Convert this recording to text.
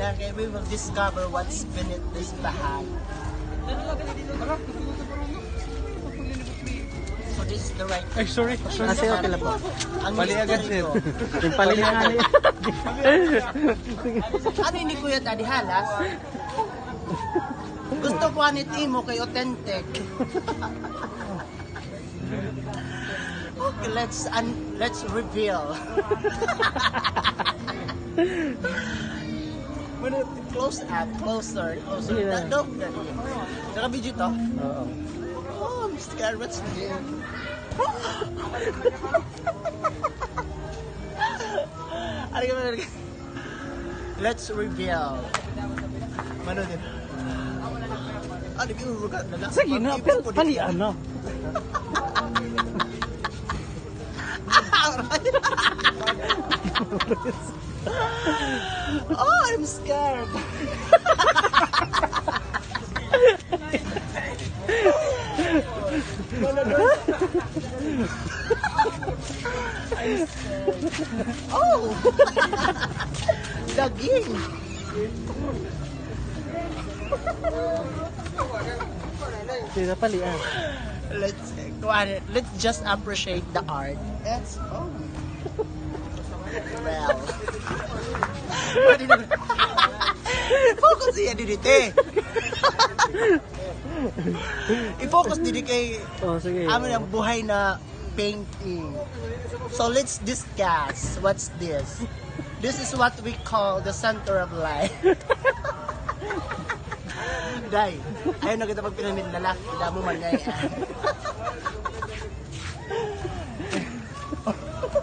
kaya we will discover what's beneath this bahag. So this is the right Ay, sorry. sorry. Kasi okay lang po. Ang Pali agad, sir. Yung palingan Ano hindi kuya Daddy Halas? Gusto ko anit imo kay authentic. okay, let's un let's reveal. When it close up, closer, closer. Sige na. No, Naka-video to? Oo. Oh, Mr. Garrett's here. Ano ka ba? Let's reveal. Mano din. Ano ka urugat na lang? Sige na, pero palian na. Scared. Mano din. I'm scared. Oh! Daging! Sila palian. Let's go on. Let's just appreciate the art. That's oh. Well. Pwede na. Focus siya dito eh. I-focus din kay Oh, sige. amin ang buhay na painting. So let's discuss what's this. This is what we call the center of life. Day, ayaw na kita pag pinamit lalaki, damo man ngay.